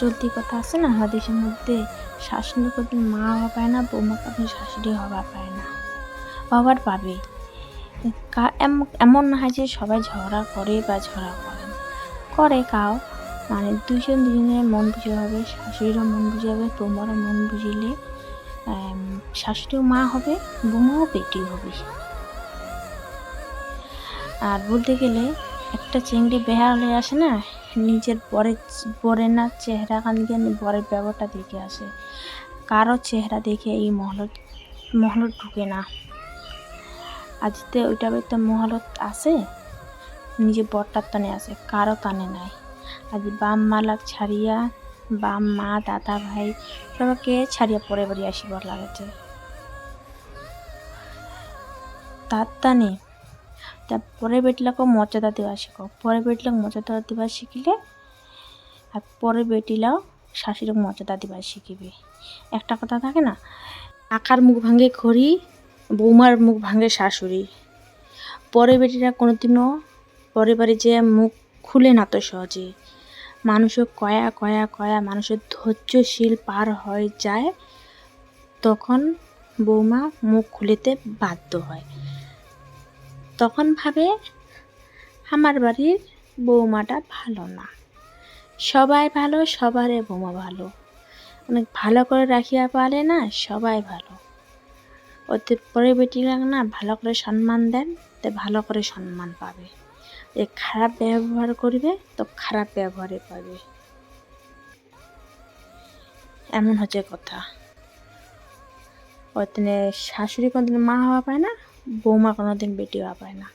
চলতি কথা আছে না? দেশের মধ্যে শাশুড়ি কোনদিন মা হওয়া পায় না, বৌমা কোনদিন শাশুড়ি হওয়া পায় না। হবার পাবে। এমন না হয় যে সবাই ঝগড়া করে বা ঝগড়া করে। করে কাও। মানে দুজন দুজনের মন বুঝে হবে, শাশুড়িরও মন বুঝে হবে, বৌমারও মন বুঝিলে শাশুড়িও মা হবে, বৌমাও বেটি হবে। আর বলতে গেলে একটা চিংড়ি বেহা হলে আসে না? নিজের বরের বরের না চেহারা কানকে বরের ব্যবহারটা দেখে আসে। কারও চেহারা দেখে এই মহলত মহলত ঢুকে না। আজতে ওইটা তো মহলত আছে? নিজে বরটার টানে আছে, কারও টানে নাই। আজ বাম মালাক ছাড়িয়া, বাম মা, দাদা ভাই, সবাইকে ছাড়িয়া পরে বাড়ি আসিবার লাগেছে তার টানে তা পরে বেটিলাকে মর্যাদা দেওয়া শিখিলে আর পরে বেটিলাও শাশুড়িক মর্যাদা দেওয়া শিখিবে। একটা কথা থাকে না, আকার মুখ ভাঙে খড়ি বৌমার মুখ ভাঙে শাশুড়ি। পরে বেটিরা কোনোদিনও পরে বাড়ি যে মুখ খুলে না তো সহজে। মানুষও কয়া কয়া কয়া মানুষের ধৈর্যশীল পার হয়ে যায়, তখন বৌমা মুখ খুলেতে বাধ্য হয়। তখন ভাবে, আমার বাড়ির বৌমাটা ভালো না। সবাই ভালো সবারে বৌমা ভালো। অনেক ভালো করে রাখিয়া পারে না, সবাই ভালো। ওতে পরে বেটিরা না, ভালো করে সম্মান দেন, তে ভালো করে সম্মান পাবে। যে খারাপ ব্যবহার করবে, তো খারাপ ব্যবহারে পাবে। এমন হচ্ছে কথা। ওই শাশুড়ি কোনোদিন মা হওয়া পায় না? বৌমা কোনোদিন বেটি হওয়া পায় না।